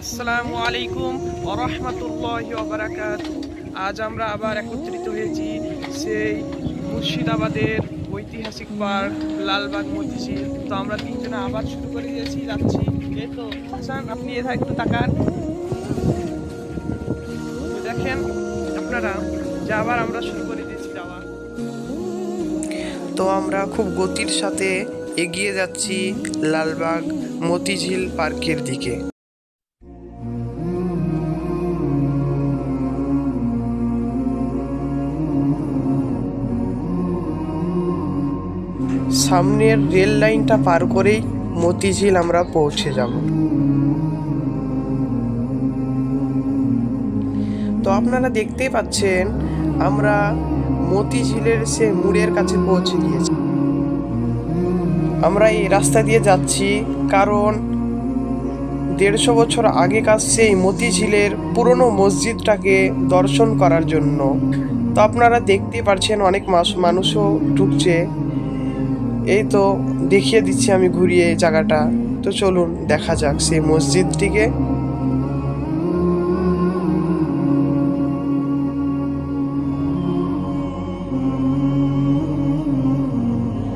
আসসালামু আলাইকুম ওরহমতুল্লাহ বারাকাত আজ আমরা আবার একত্রিত হয়েছি সেই মুর্শিদাবাদের ঐতিহাসিক পার্ক, লালবাগ মতিঝিল তো আমরা তিনজনে আবার শুরু করে দিয়েছি, যাচ্ছি। তো, হাসান, আপনি এধার একটু তাকান। দেখেন, আপনারা, যে আবার আমরা শুরু করে দিয়েছি যাওয়া তো আমরা খুব গতির সাথে এগিয়ে যাচ্ছি লালবাগ মতিঝিল পার্কের দিকে। সামনের রেল লাইনটা পার করেই মতিঝিল আমরা পৌঁছে যাব। তো আপনারা দেখতেই পাচ্ছেন, আমরা মতিঝিলের সে মুড়ের কাছে পৌঁছে গিয়েছি। আমরা এই রাস্তা দিয়ে যাচ্ছি কারণ দেড়শো বছর আগেকার সেই মতিঝিলের পুরনো মসজিদটাকে দর্শন করার জন্য। তো আপনারা দেখতে পারছেন অনেক মানুষও ঢুকছে। এই তো দেখিয়ে দিচ্ছি আমি ঘুরিয়ে জায়গাটা। তো চলুন, দেখা যাক সেই মসজিদটিকে।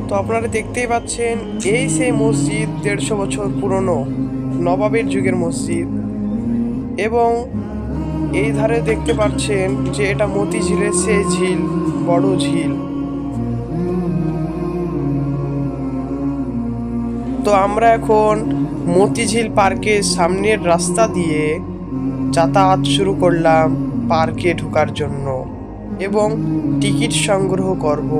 তো আপনারা দেখতেই পাচ্ছেন, এই সেই মসজিদ দেড়শো বছর পুরনো, নবাবের যুগের মসজিদ। এবং এই ধারে দেখতে পাচ্ছেন যে এটা মতিঝিলের সেই ঝিল, বড় ঝিল। তো আমরা এখন মতিঝিল পার্কের সামনের রাস্তা দিয়ে যাতায়াত শুরু করলাম পার্কে ঢোকার জন্য এবং টিকিট সংগ্রহ করব।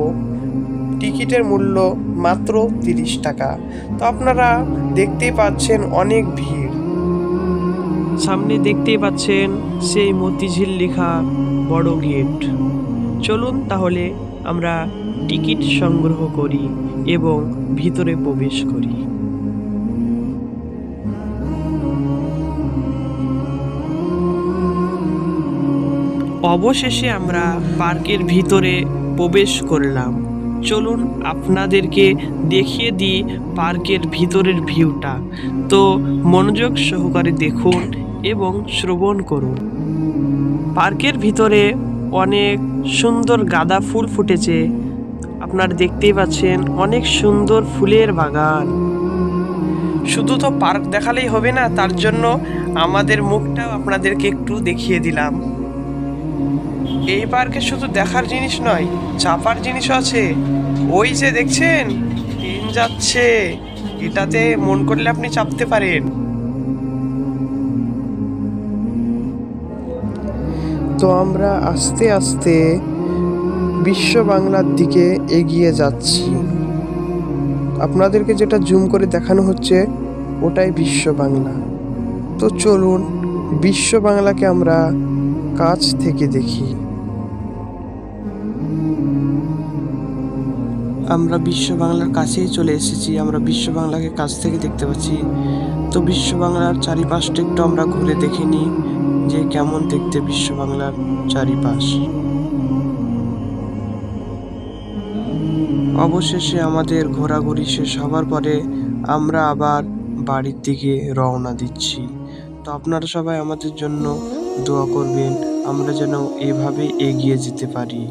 টিকিটের মূল্য মাত্র তিরিশ টাকা। তো আপনারা দেখতেই পাচ্ছেন অনেক ভিড়। সামনে দেখতেই পাচ্ছেন সেই মতিঝিল লেখা বড় গেট। চলুন তাহলে আমরা টিকিট সংগ্রহ করি। এবং ভিতরে প্রবেশ করি। অবশেষে আমরা পার্কের ভিতরে প্রবেশ করলাম। চলুন আপনাদেরকে দেখিয়ে দিই পার্কের ভিতরের ভিউটা। তো মনোযোগ সহকারে দেখুন এবং শ্রবণ করুন। পার্কের ভিতরে অনেক সুন্দর গাঁদা ফুল ফুটেছে। আপনারা দেখতেই পাচ্ছেন অনেক সুন্দর ফুলের বাগান। শুধু তো পার্ক দেখালেই হবে না, তার জন্য আমাদের মুখটাও আপনাদেরকে একটু দেখিয়ে দিলাম। এই পার্কে শুধু দেখার জিনিস নয় চাপার জিনিসও আছে। ওই যে দেখছেন ট্রেন যাচ্ছে। এটাতে মন করলে আপনি চাপতে পারেন। তো আমরা আস্তে আস্তে বিশ্ব বাংলার দিকে এগিয়ে যাচ্ছি। আপনাদেরকে যেটা জুম করে দেখানো হচ্ছে, ওটাই বিশ্ব বাংলা। তো চলুন, বিশ্ব বাংলাকে আমরা কাছ থেকে দেখি। আমরা বিশ্ব বাংলার কাছেই চলে এসেছি, আমরা বিশ্ব বাংলাকে কাছ থেকে দেখতে পাচ্ছি। তো বিশ্ব বাংলার চারিপাশটা একটু আমরা ঘুরে দেখিনি যে কেমন দেখতে বিশ্ব বাংলার চারিপাশ। অবশেষে আমাদের ঘোরাঘুরি শেষ হবার পরে আমরা আবার বাড়ির দিকে রওনা দিচ্ছি। তো আপনারা সবাই আমাদের জন্য দোয়া করবেন, আমরা যেন এভাবে এগিয়ে যেতে পারি।